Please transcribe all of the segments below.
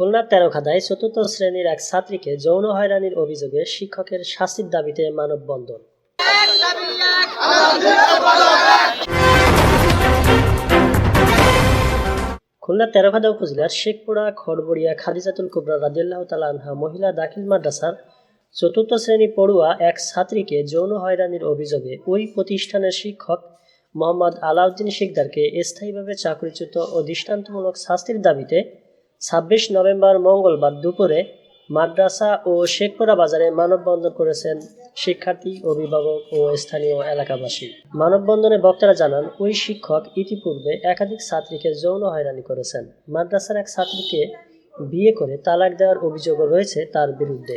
খুলনার তেরোখাদায় চতুর্থ শ্রেণির এক ছাত্রীকে যৌন হয়রানির অভিযোগে শিক্ষকের শাস্তির দাবিতে মানববন্ধন। খুলনার তেরোখাদা উপজেলার শেখপুরা, খড়বড়িয়া, খাদিজাতুল কুবরা রাদিয়াল্লাহু তাআলা আনহা মহিলা দাখিল মাদ্রাসার চতুর্থ শ্রেণি পড়ুয়া এক ছাত্রীকে যৌন হয়রানির অভিযোগে ওই প্রতিষ্ঠানের শিক্ষক মোহাম্মদ আলাউদ্দিন শিকদারকে স্থায়ীভাবে চাকরিচ্যুত ও দৃষ্টান্তমূলক শাস্তির দাবিতে ছাব্বিশ নভেম্বর মঙ্গলবার দুপুরে মাদ্রাসা ও শেখপুরা বাজারে মানববন্ধন করেছেন শিক্ষার্থী, অভিভাবক ও স্থানীয় এলাকাবাসী। মানববন্ধনে বক্তারা জানান, ওই শিক্ষক ইতিপূর্বে একাধিক ছাত্রীকে যৌন হয়রানি করেছেন। মাদ্রাসার এক ছাত্রীকে বিয়ে করে তালাক দেওয়ার অভিযোগও রয়েছে তার বিরুদ্ধে।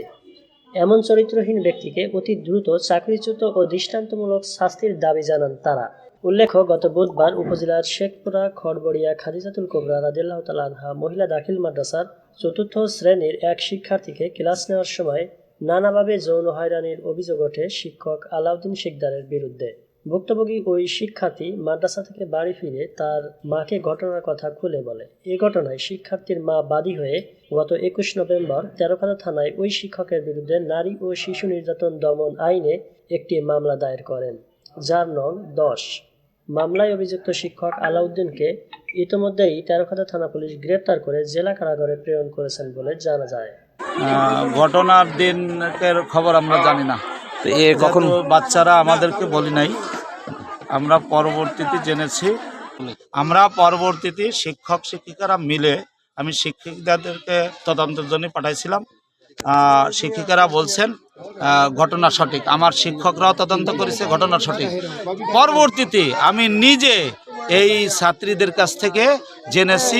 এমন চরিত্রহীন ব্যক্তিকে অতি দ্রুত চাকরিচ্যুত ও দৃষ্টান্তমূলক শাস্তির দাবি জানান তারা। উল্লেখ্য, গত বুধবার উপজেলার শেখপুরা, খড়বড়িয়া, খাদিজাতুল কোবরা রাদিল্লাহ তালা আনহা মহিলা দাখিল মাদ্রাসার চতুর্থ শ্রেণির এক শিক্ষার্থীকে ক্লাস নেওয়ার সময় নানাভাবে যৌন হয়রানির অভিযোগ ওঠে শিক্ষক আলাউদ্দিন শিকদারের বিরুদ্ধে। ভুক্তভোগী ওই শিক্ষার্থী মাদ্রাসা থেকে বাড়ি ফিরে তার মাকে ঘটনার কথা খুলে বলে। এ ঘটনায় শিক্ষার্থীর মা বাদী হয়ে গত একুশ নভেম্বর তেরোখাদা থানায় ওই শিক্ষকের বিরুদ্ধে নারী ও শিশু নির্যাতন দমন আইনে একটি মামলা দায়ের করেন, যার নং দশ। মামলায় অভিযুক্ত শিক্ষক আলাউদ্দিনকে ইতিমধ্যেই তেরোখাদা থানা পুলিশ গ্রেপ্তার করে জেলা কারাগারে প্রেরণ করেছেন বলে জানা যায়। আহ, ঘটনার দিনের খবর আমরা জানি না। এ কখন বাচ্চারা আমাদেরকে বলি নাই আমরা পরবর্তীতে জেনেছি। আমরা পরবর্তীতে শিক্ষক শিক্ষিকারা মিলে আমি শিক্ষিকাদেরকে তদন্তের জন্য পাঠাইছিলাম। শিক্ষিকারা বলছেন ঘটনা সঠিক। আমার শিক্ষকরাও তদন্ত করেছে, ঘটনা সঠিক। পরবর্তীতে আমি নিজে এই ছাত্রীদের কাছ থেকে জেনেছি,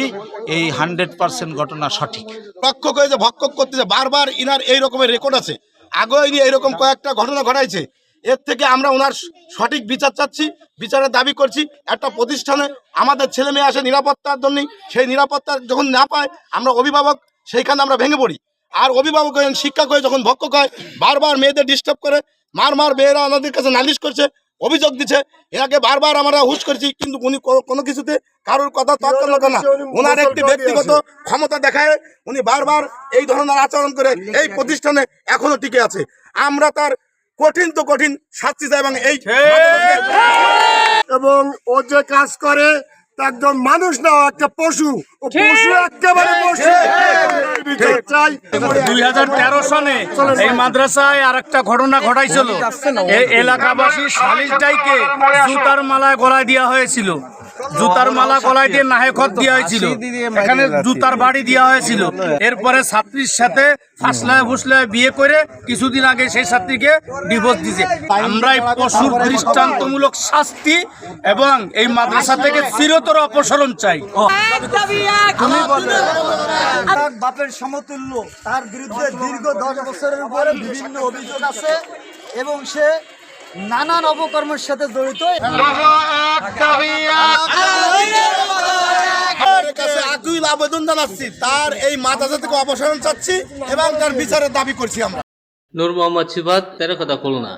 এই হান্ড্রেড পার্সেন্ট ঘটনা সঠিক। রক্ষক হয়ে যে, ভক্ষক করতেছে বারবার ইনার এই রকমের রেকর্ড আছে। আগেও ইনি এইরকম কয়েকটা ঘটনা ঘটাইছে। এর থেকে আমরা ওনার সঠিক বিচার চাচ্ছি, বিচারের দাবি করছি। একটা প্রতিষ্ঠানে আমাদের ছেলে মেয়ে আসে নিরাপত্তার জন্য সেই নিরাপত্তা যখন না পায়, আমরা অভিভাবক, সেইখানে আমরা ভেঙে পড়ি। আর অভিভাবক শিক্ষক হয়ে যখন ভক্ষক হয় বারবার মেয়েদের ডিস্টার্ব করে মার মার মেয়েরা আমাদের কাছে নালিশ করছে অভিযোগ দিচ্ছে। এনাকে বারবার আমরা হুশ করেছি কিন্তু উনি কোনো- কিছুতে কারোর কথা তৎকাল না। ওনার একটি ব্যক্তিগত ক্ষমতা দেখায় উনি বারবার এই ধরনের আচরণ করে এই প্রতিষ্ঠানে এখনও টিকে আছে। আমরা তার কঠিন তো কঠিন শাস্তি চাই এবং এই এবং ও যে কাজ করে একজন মানুষ না একটা পশু। ও পশু একেবারে পশু। দুই হাজার তেরো সনে এই মাদ্রাসায় আর একটা ঘটনা ঘটাইছিল। এলাকাবাসী এলাকাবাসী সালিশটাইকে জুতার মালায় গলায় দেওয়া হয়েছিল। জুতার মালা গলায় দিয়ে নাহেখত দেওয়া হয়েছিল। এখানে জুতার বাড়ি দেওয়া হয়েছিল। এরপরে ছাত্রীর সাথে ফাঁসলায় ফুসলায় বিয়ে করে কিছুদিন আগে সেই ছাত্রীকে ডিভোর্স দিছে। আমরা এই পশুর দৃষ্টান্তমূলক শাস্তি এবং এই মাদ্রাসা থেকে চিরতর অপসারণ চাই। বাপের সমতুল্য তার বিরুদ্ধে দীর্ঘ দশ বছরের উপরে বিভিন্ন অভিযোগ আছে এবং সে নানান অপকর্মের সাথে জড়িত। তার আকুল আবেদন জানাচ্ছি তার এই মাদ্রাসা থেকে অপসারণ চাচ্ছি এবং তার বিচারের দাবি করছি আমরা। নূর মোহাম্মদ সিবাদ কথা খুলনা।